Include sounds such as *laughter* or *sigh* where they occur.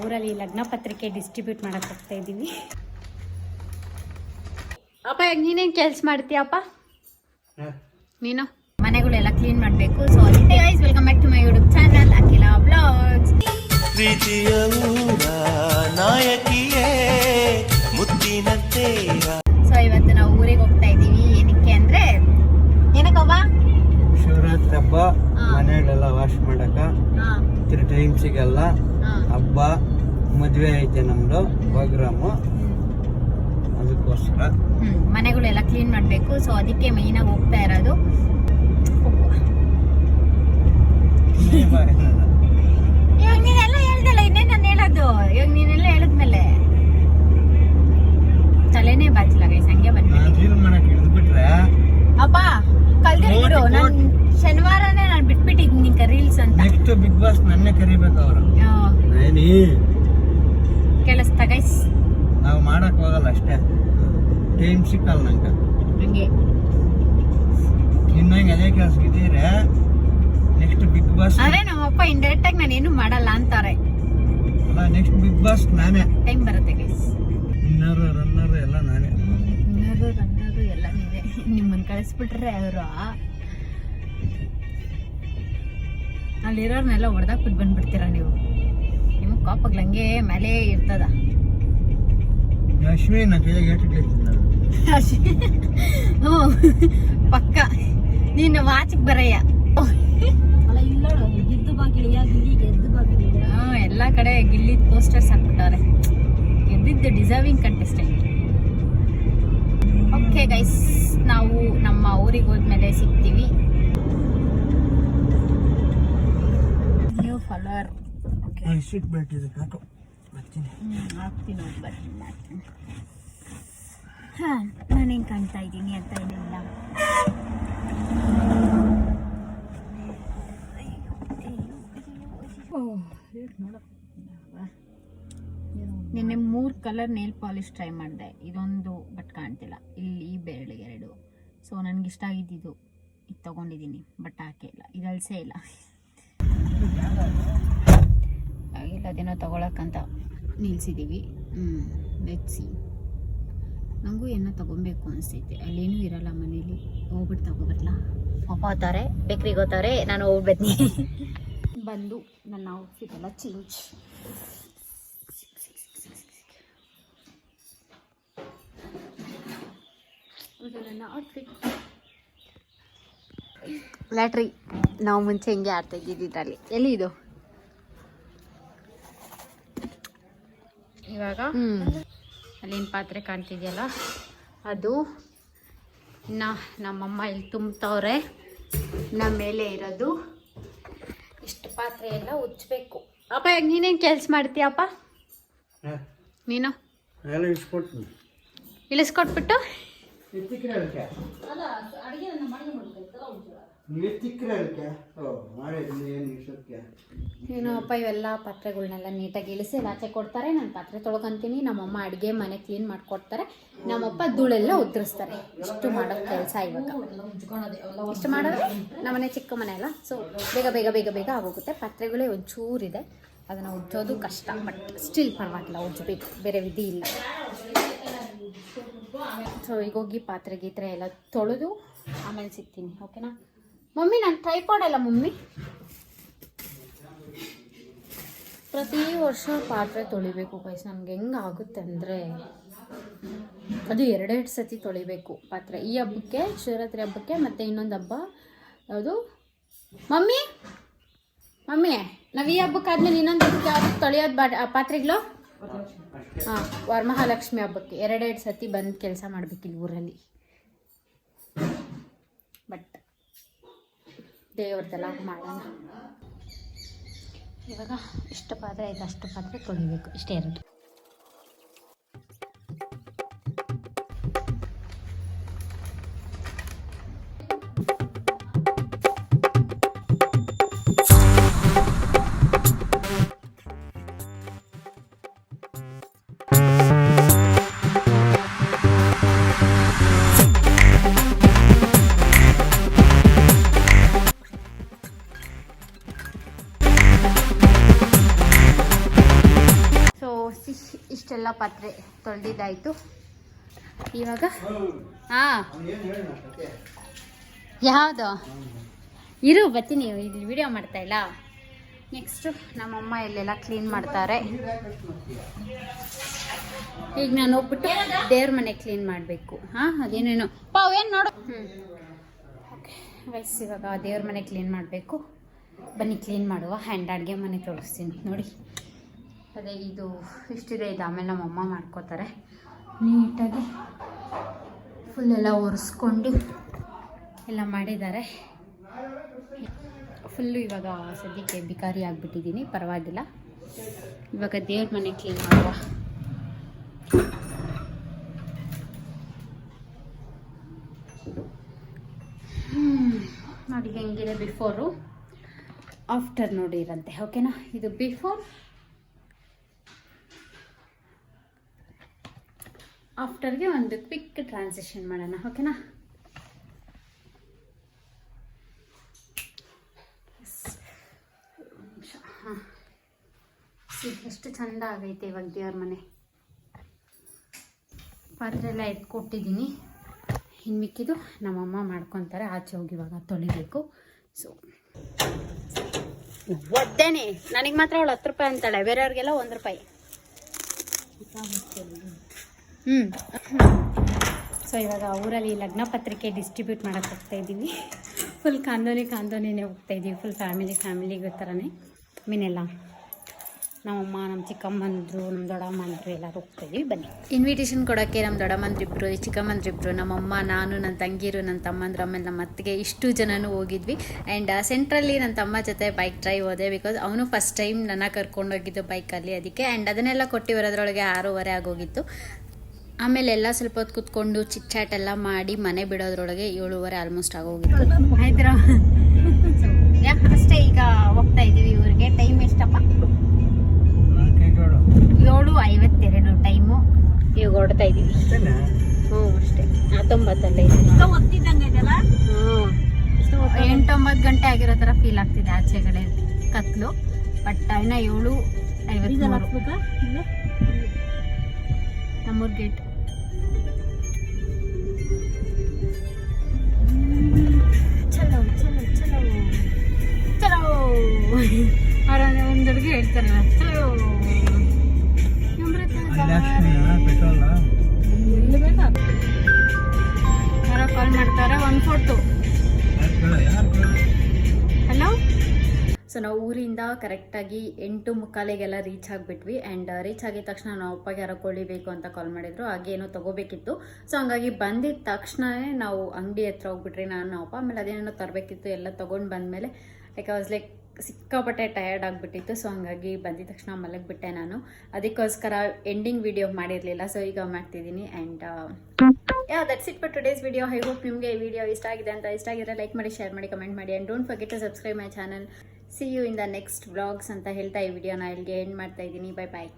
ಊರಲ್ಲಿ ಲಗ್ನ ಪತ್ರಿಕೆ ಡಿಸ್ಟ್ರಿಬ್ಯೂಟ್ ಮಾಡಕ್ ಹೋಗ್ತಾ ಇದ್ದೀವಿ. ಅಪ್ಪ ಈಗ ನೀನೇನ್ ಕೆಲ್ಸ ಮಾಡ್ತೀಯಪ್ಪ ನೀನು? ಮನೆಗಳೆಲ್ಲ ಕ್ಲೀನ್ ಮಾಡಬೇಕು. So guys welcome back to my YouTube channel Akhila blogs ಪ್ರೀತಿಯ ನಾಯಕಿಯೇ ಮುತ್ತಿನ ತೇರ ಸೊ ಇವತ್ತು ನಾವು ಊರಿಗೆ ಹೋಗ್ತಾ ಇದ್ದೀವಿ. ಏನಕ್ಕೆ ಅಂದ್ರೆ ಏನಕ್ಕವ್ವ ಶಿವರಾತ್ರಿ ಹಬ್ಬ ಮನೆಗಳೆಲ್ಲ ಮನೆಯಲ್ಲೆಲ್ಲ ವಾಶ್ ಮಾಡಕ ಟೈಮ್ ಸಿಗಲ್ಲ ಹಬ್ಬ ಮದುವೆ ಐತೆ ನಮ್ದು ಪ್ರೋಗ್ರಾಮು ಅದಕ್ಕೋಸ್ಕರ. ಹ್ಮ್ ಮನೆಗಳೆಲ್ಲ ಕ್ಲೀನ್ ಮಾಡಬೇಕು. ಸೊ ಅದಕ್ಕೆ ಮೇಯ್ನ್ ಆಗಿ ಹೋಗ್ತಾ ಇರೋದು ಇವಾಗ ನೀನೆಲ್ಲ ಹೇಳ್ದಲ್ಲ ಇನ್ನೇನು ನಾನು ಹೇಳೋದು? ಇವಾಗ ನೀನೆಲ್ಲ ಹೇಳಿದ್ಮೇಲೆ ತಲೆನೇ ಬಾಚಿಲ್ಲ ಗೈಸ್ ಹಂಗೆ ಬಂದ್ಬಿಟ್ಟು ಕ್ಲೀನ್ ಮಾಡಕ್ ಇದ್ಬಿಟ್ರೆ ಅಪ್ಪ ಕಲ್ದಿರು ನೋಡಿ, ನಾನು ನೋಡಿ. ಶನಿವಾರನೇ ನಾನು ಬಿಟ್ಬಿಟ್ಟಿದ್ದೀನಿ ನಿಂಕ ರೀಲ್ಸ್ ಅಂತ ನೆಕ್ಸ್ಟ್ ಬಿಗ್ ಬಾಸ್ ನನ್ನೇ ಕರಿಬೇಕು ಅವರು ಆ, ಏನಿ ಕೇಳಿಸ್ತಾ ಗೈಸ್ ನಾವು ಮಾಡಕ್ ಹೋಗಲ್ಲ ಅಷ್ಟೇ. ಟೈಮ್ ಸಿಕ್ಕಲ್ಲ ನಂಗೆ. ಹಂಗೆ. ಇನ್ನಂಗೆ ಅದೇ ಕೆಲಸ ಇದ್ದೀರೆ. ನೆಕ್ಸ್ಟ್ ಬಿಗ್ ಬಾಸ್ ಅದೇ ನಮ್ಮ ಅಪ್ಪ ಇಂಡೈರೆಕ್ಟ್ ಆಗಿ ನಾನೇನು ಮಾಡಲ್ಲ ಅಂತಾರೆ. ಅಲ್ಲ ನೆಕ್ಸ್ಟ್ ಬಿಗ್ ಬಾಸ್ ನಾನೇ. ಟೈಮ್ ಬರುತ್ತೆ ಗೈಸ್ ಇನ್ನರು ರನ್ನರ್ ಎಲ್ಲ ನಾನೇ. ಇನ್ನೋರು ರನ್ನರ್ ಎಲ್ಲ ನೀವೇ. ನಿಮ್ಮನ್ನ ಕಳಿಸ್ಬಿಟ್ರೆ ಅವರು. ಅಲ್ಲಿರೋರ್ನೆಲ್ಲ ಹೊಡೆದಾಕ್ಬಿಟ್ಟು ಬಂದ್ಬಿಡ್ತೀರಾ ನೀವು? ನಿಮಗೆ ಕಾಪಾಗ್ಲ ಹಂಗೆ ಮೇಲೆ ಇರ್ತದ. *laughs* ಹ್ಞೂ. ಪಕ್ಕ. ನೀನು ವಾಚಿಗೆ ಬರಯ್ಯ. ಹ್ಞೂ ಎಲ್ಲ ಕಡೆ ಗಿಲ್ಲಿದ್ ಪೋಸ್ಟರ್ಸ್ ಹಾಕ್ಬಿಟ್ಟವ್ರೆ. ಗೆದ್ದಿದ್ದು ಡಿಸರ್ವಿಂಗ್ ಕಂಟೆಸ್ಟೆಂಟ್ ಓಕೆ ಗೈಸ್ ನಾವು ನಮ್ಮ ಊರಿಗೆ ಹೋದ್ಮೇಲೆ ಸಿಗ್ತೀವಿ. ನ್ಯೂ ಕಲರ್ ಸೀಟ್ ಬೆಲ್ಟ್ ಇದೆ ಹಾಕು. ಬರ್ತೀನಿ ಹಾಕ್ತೀನಿ ಹೋಗಿ ಬರ್ತೀನಿ ಹಾಕ್ತೀನಿ ಹಾಂ ನಾನೇನು ಕಾಣ್ತಾ ಇದ್ದೀನಿ ಅಂತ ಏನಿಲ್ಲ ನಿನ್ನೆ ಮೂರು ಕಲರ್ ನೇಲ್ ಪಾಲಿಶ್ ಟ್ರೈ ಮಾಡಿದೆ. ಇದೊಂದು ಬಟ್ ಕಾಣ್ತಿಲ್ಲ. ಇಲ್ಲಿ ಈ ಬೆರಳಿಗೆ ಎರಡು. ಸೊ ನನಗೆ ಇಷ್ಟ ಆಗಿದ್ದು ಇದು. ತೊಗೊಂಡಿದ್ದೀನಿ ಬಟ್ ಹಾಕೇ ಇಲ್ಲ. ಇದು ಅಲ್ಸೇ ಇಲ್ಲ. ಅದೇನೋ ತಗೊಳಕ್ಕಂತ ನಿಲ್ಸಿದ್ದೀವಿ ಲೆಟ್ಸಿ ನನಗೂ ಏನೋ ತಗೊಬೇಕು ಅನಿಸ್ತೈತೆ ಅಲ್ಲೇನೂ ಇರಲ್ಲ ಮನೇಲಿ. ಹೋಗ್ಬಿಟ್ಟು ತಗೋಬರ್ಲಾ? ಪಾಪ ಹೋಗ್ತಾರೆ, ಬೇಕ್ರಿಗೆ ಹೋಗ್ತಾರೆ, ನಾನು ಹೋಗ್ಬತ್ತೀನಿ ಬಂದು ನನ್ನ ಔಟ್ಫಿಟ್ ಎಲ್ಲ ಚೇಂಜ್ ನನ್ನ ಔಟ್ಫಿಟ್ ಲ್ಯಾಟ್ರಿ ನಾವು ಮುಂಚೆ ಹಿಂಗೆ ಆಡ್ತಾ ಇದ್ದಿದ್ದು ಇದರಲ್ಲಿ. ಎಲ್ಲಿ ಇದು? ಇವಾಗ ಅಲ್ಲಿನ ಪಾತ್ರೆ ಕಾಣ್ತಿದೆಯಲ್ಲ? ಅದು ಇನ್ನು ನಮ್ಮಮ್ಮ ಇಲ್ಲಿ ತುಂಬ್ತವ್ರೆ. ನಮ್ಮ ಮೇಲೆ ಇರೋದು ಇಷ್ಟು ಪಾತ್ರೆ ಎಲ್ಲ ಉಚ್ಚಬೇಕು ಅಪ್ಪ ಈಗ ನೀನೇನು ಕೆಲಸ ಮಾಡ್ತೀಯಪ್ಪ? ನೀನು? ಇಳಿಸ್ಕೊಟ್ಬಿಟ್ಟು? ಎತ್ತಿಕ್ರೆ ಅದಕ್ಕೆ ಎತ್ತಿಕ್ರೆ ಅದಕ್ಕೆ ಓ ಮಾಡಿದ್ನಿ ಏನು ಇಷ್ಟಕ್ಕೆ ಏನು ಅಪ್ಪ, ಇವೆಲ್ಲ ಪಾತ್ರೆಗಳನ್ನೆಲ್ಲ ನೀಟಾಗಿ ಇಳಿಸಿ ಆಚೆ ಕೊಡ್ತಾರೆ. ನಾನು ಪಾತ್ರೆ ತೊಳ್ಕೊಂತೀನಿ. ನಮ್ಮಮ್ಮ ಅಡುಗೆ, ಮನೆ ಕ್ಲೀನ್ ಮಾಡಿಕೊಡ್ತಾರೆ. ನಮ್ಮಪ್ಪ ಧೂಳೆಲ್ಲ ಉದ್ರಿಸ್ತಾರೆ. ಇಷ್ಟು ಮಾಡೋ ಕೆಲಸ ಇವಾಗ. ಇಷ್ಟು ಮಾಡಿದ್ರೆ ನಮ್ಮನೆ ಚಿಕ್ಕ ಮನೆ ಅಲ್ಲ? ಸೊ ಬೇಗ ಬೇಗ ಬೇಗ ಬೇಗ ಆಗೋಗುತ್ತೆ. ಪಾತ್ರೆಗಳೇ ಒಂಚೂರಿದೆ. ಅದನ್ನು ಉಜ್ಜೋದು ಕಷ್ಟ. ಬಟ್ ಸ್ಟಿಲ್ ಪರವಾಗಿಲ್ಲ ಉಜ್ಜಬೇಕು ಬೇರೆ ವಿಧಿ ಇಲ್ಲ. ಸೊ ಈಗ ಹೋಗಿ ಪಾತ್ರೆ ಗೀತ್ರೆ ಎಲ್ಲ ತೊಳೆದು ಆಮೇಲೆ ಸಿಗ್ತೀನಿ. ಓಕೆನಾ ಮಮ್ಮಿ, ನಾನು ಟ್ರೈಪಾಡ್ ಅಲ್ಲ ಮಮ್ಮಿ. ಪ್ರತಿ ವರ್ಷ ಪಾತ್ರೆ ತೊಳಿಬೇಕು ಗೈಸ್ ನಮ್ಗೆ ಹೆಂಗೆ ಆಗುತ್ತೆ ಅಂದರೆ ಅದು ಎರಡೆರಡು ಸತಿ ತೊಳಿಬೇಕು ಪಾತ್ರೆ. ಈ ಹಬ್ಬಕ್ಕೆ, ಶಿವರಾತ್ರಿ ಹಬ್ಬಕ್ಕೆ ಮತ್ತು ಇನ್ನೊಂದು ಹಬ್ಬ, ಯಾವುದು? ಮಮ್ಮಿ? ಮಮ್ಮಿ, ನಾವು ಈ ಹಬ್ಬಕ್ಕೆ ಆದ್ಮೇಲೆ ಇನ್ನೊಂದು ಹಬ್ಬಕ್ಕೆ ಯಾವ್ದು ತೊಳೆಯೋದು ಬಾ ಪಾತ್ರೆಗಳು? ಹಾಂ, ವರಮಹಾಲಕ್ಷ್ಮಿ ಹಬ್ಬಕ್ಕೆ. ಎರಡೆರಡು ಸತಿ ಬಂದು ಕೆಲಸ ಮಾಡಬೇಕಿಲ್ಲಿ ಊರಲ್ಲಿ. ಬಟ್ ದೇವ್ರದ್ದೆಲ್ಲ ಮಾಡೋಣ. ಇವಾಗ ಎಷ್ಟು ಪಾತ್ರೆ ಐತೆ ಅಷ್ಟು ಪಾತ್ರೆ ತೊಳಿಬೇಕು. ಇಷ್ಟೇ ಇರೋದು. ಇಷ್ಟೆಲ್ಲ ಪಾತ್ರೆ ತೊಳೆದಿದ್ದಾಯಿತು. ಇವಾಗ, ಹಾಂ. ಯಾವುದು? ಇರು, ಬರ್ತೀನಿ. ಇಲ್ಲಿ ವಿಡಿಯೋ ಮಾಡ್ತಾ ಇಲ್ಲ. ನೆಕ್ಸ್ಟು ನಮ್ಮಮ್ಮ ಇಲ್ಲೆಲ್ಲ ಕ್ಲೀನ್ ಮಾಡ್ತಾರೆ. ಈಗ ನಾನು ಹೋಗ್ಬಿಟ್ಟು ದೇವ್ರ ಮನೆ ಕ್ಲೀನ್ ಮಾಡಬೇಕು. ಹಾಂ, ಅದೇನೇನು. ಪಾವ್ ಏನು ನೋಡು. ಓಕೆ ವಯಸ್ಸು ಇವಾಗ ದೇವ್ರ ಮನೆ ಕ್ಲೀನ್ ಮಾಡಬೇಕು. ಬನ್ನಿ ಕ್ಲೀನ್ ಮಾಡುವ. ಹ್ಯಾಂಡ್ ಅಡುಗೆ ಮನೆ ತೋರಿಸ್ತೀನಿ. ನೋಡಿ. ಅದೇ ಇದು ಇಷ್ಟಿದೆ ಇದು ಆಮೇಲೆ ನಮ್ಮಮ್ಮ ಮಾಡ್ಕೋತಾರೆ. ನೀಟಾಗಿ ಫುಲ್ ಎಲ್ಲ ಒರೆಸ್ಕೊಂಡು ಎಲ್ಲ ಮಾಡಿದ್ದಾರೆ. ಫುಲ್ಲು ಇವಾಗ ಸದ್ಯಕ್ಕೆ ಬಿಕಾರಿ ಆಗಿಬಿಟ್ಟಿದ್ದೀನಿ, ಪರವಾಗಿಲ್ಲ. ಇವಾಗ ದೇವ್ರ ಮನೆ ಕ್ಲೀನ್ ಮಾಡುವ. ನೋಡಿ ಹೆಂಗಿದೆ ಬಿಫೋರು ಆಫ್ಟರ್ ನೋಡಿರಂತೆ ಓಕೆನಾ ಇದು ಬಿಫೋರ್ ಆಫ್ಟರ್ಗೆ ಒಂದು ಕ್ವಿಕ್ ಟ್ರಾನ್ಸಿಷನ್ ಮಾಡೋಣ ಓಕೆನಾ ಎಷ್ಟು ಚಂದ ಆಗೈತೆ ಇವಾಗ ದೇವ್ರ ಮನೆ. ಪಾತ್ರೆ ಎಲ್ಲ ಎತ್ಕೊಟ್ಟಿದ್ದೀನಿ ಇನ್ನು ಮಿಕ್ಕಿದ್ದು ನಮ್ಮಮ್ಮ ಮಾಡ್ಕೊತಾರೆ, ಆಚೆ ಹೋಗಿ ಇವಾಗ ತೊಳಿಬೇಕು. ಸೊ ಒದ್ದೇನೆ. ನನಗೆ ಮಾತ್ರ ಅವಳು ಹತ್ತು ರೂಪಾಯಿ ಅಂತಾಳೆ, ಬೇರೆಯವ್ರಿಗೆಲ್ಲ ಒಂದು ರೂಪಾಯಿ. ಹ್ಞೂ ಸೊ ಇವಾಗ ಊರಲ್ಲಿ ಲಗ್ನ ಪತ್ರಿಕೆ ಡಿಸ್ಟ್ರಿಬ್ಯೂಟ್ ಮಾಡೋಕ್ಕೆ ಹೋಗ್ತಾ ಇದ್ದೀವಿ. ಫುಲ್ ಕಾಂದೋನಿ ಕಾಂದೋನಿನೇ ಹೋಗ್ತಾ ಇದ್ದೀವಿ. ಫುಲ್ ಫ್ಯಾಮಿಲಿ ಫ್ಯಾಮಿಲಿಗೆ ಥರನೇ ಮೀನೆಲ್ಲ ನಮ್ಮಮ್ಮ ನಮ್ಮ ಚಿಕ್ಕಮ್ಮಂದ್ರು ನಮ್ಮ ದೊಡ್ಡಮ್ಮಂದ್ರು ಎಲ್ಲರೂ ಹೋಗ್ತಾ ಇದೀವಿ ಬನ್ನಿ. ಇನ್ವಿಟೇಷನ್ ಕೊಡೋಕ್ಕೆ ನಮ್ಮ ದೊಡ್ಡಮ್ಮಂದ್ರಿಬ್ರು ಚಿಕ್ಕಮ್ಮಂದ್ರಿಬ್ರು ನಮ್ಮಮ್ಮ ನಾನು ನನ್ನ ತಂಗಿರು ನನ್ನ ತಮ್ಮಂದ್ರು ಆಮೇಲೆ ನಮ್ಮ ಅತ್ತಿಗೆ ಇಷ್ಟು ಜನನೂ ಹೋಗಿದ್ವಿ. ಆ್ಯಂಡ್ ಸೆಂಟ್ರಲ್ಲಿ ನನ್ನ ತಮ್ಮ ಜೊತೆ ಬೈಕ್ ಡ್ರೈವ್ ಹೋದೆ ಬಿಕಾಸ್ ಅವನು ಫಸ್ಟ್ ಟೈಮ್ ನನ್ನ ಕರ್ಕೊಂಡೋಗಿದ್ದು ಬೈಕಲ್ಲಿ ಅದಕ್ಕೆ ಆ್ಯಂಡ್ ಅದನ್ನೆಲ್ಲ ಕೊಟ್ಟಿ ಬರೋದ್ರೊಳಗೆ ಆರೂವರೆ ಆಗೋಗಿತ್ತು. ಆಮೇಲೆ ಎಲ್ಲ ಸ್ವಲ್ಪ ಹೊತ್ತು ಕುತ್ಕೊಂಡು ಚಿಟ್ ಚಾಟ್ ಎಲ್ಲ ಮಾಡಿ ಮನೆ ಬಿಡೋದ್ರೊಳಗೆ ಏಳುವರೆ ಆಲ್ಮೋಸ್ಟ್ ಆಗೋಗಿತ್ತು. ಅಷ್ಟೇ ಈಗ ಹೋಗ್ತಾ ಇದೀವಿ ಇವ್ರಿಗೆ. ಟೈಮ್ ಎಷ್ಟಪ್ಪ? ಏಳು ಐವತ್ತೆರಡು ಟೈಮು ಈಗ ಹೊಡ್ತಾ ಇದೀವಿ ಹ್ಞೂ ಅಷ್ಟೇ. ಹತ್ತೊಂಬತ್ತಲ್ಲ ಎಂಟೊಂಬತ್ತು ಗಂಟೆ ಆಗಿರೋ ಥರ ಫೀಲ್ ಆಗ್ತಿದೆ ಆಚೆಗಡೆ ಕತ್ಲು. ಬಟ್ ಇನ್ನ ಏಳು ಐವತ್ತು ನಮ್ಮೂರ್ ಗೇಟ್ ಯಾರೋ ಕಾಲ್ ಮಾಡ್ತಾರೆ ಒನ್ ಫೋಟೋ ಹಲೋ ಸೊ ನಾವು ಊರಿಂದ ಕರೆಕ್ಟಾಗಿ ಎಂಟು ಮುಕ್ಕಾಲಿಗೆಲ್ಲ ರೀಚ್ ಆಗಿಬಿಟ್ವಿ ಆ್ಯಂಡ್ ರೀಚ್ ಆಗಿದ ತಕ್ಷಣ ನಾವು ಅಪ್ಪಗೆ ಯಾರೋ ಕೋಳಿ ಬೇಕು ಅಂತ ಕಾಲ್ ಮಾಡಿದ್ರು ಹಾಗೆ ಏನೋ ತೊಗೋಬೇಕಿತ್ತು. ಸೊ ಹಂಗಾಗಿ ಬಂದಿದ್ದ ತಕ್ಷಣವೇ ನಾವು ಅಂಗಡಿ ಹತ್ರ ಹೋಗ್ಬಿಟ್ರಿ ನಾನು ಅಪ್ಪ ಆಮೇಲೆ ಅದೇನೇನೋ ತರಬೇಕಿತ್ತು ಎಲ್ಲ ತೊಗೊಂಡು ಬಂದಮೇಲೆ ಲೈಕ್ ವಾಸ್ ಲೈಕ್ ಸಿಕ್ಕಾಪಟ್ಟೆ ಟಯರ್ಡ್ ಆಗಿಬಿಟ್ಟಿತ್ತು ಸೊ ಹಂಗಾಗಿ ಬಂದಿದ ತಕ್ಷಣ ಮಲಗಿಬಿಟ್ಟೆ ನಾನು. ಅದಕ್ಕೋಸ್ಕರ ಎಂಡಿಂಗ್ ವಿಡಿಯೋ ಮಾಡಿರಲಿಲ್ಲ ಸೊ ಈಗ ಮಾಡ್ತಿದ್ದೀನಿ and yeah that's it for today's video I hope ನಿಮಗೆ ಈ ವಿಡಿಯೋ ಇಷ್ಟ ಆಗಿದೆ ಅಂತ ಇಷ್ಟ ಆಗಿದ್ರೆ ಲೈಕ್ ಮಾಡಿ ಶೇರ್ ಮಾಡಿ ಕಮೆಂಟ್ ಮಾಡಿ and don't forget to subscribe my channel see you in the next blogs ಅಂತ ಹೇಳ್ತಾ ಈ ವಿಡಿಯೋನ ಇಲ್ಲಿಗೆ ಎಂಡ್ ಮಾಡ್ತಾ ಇದ್ದೀನಿ. Bye bye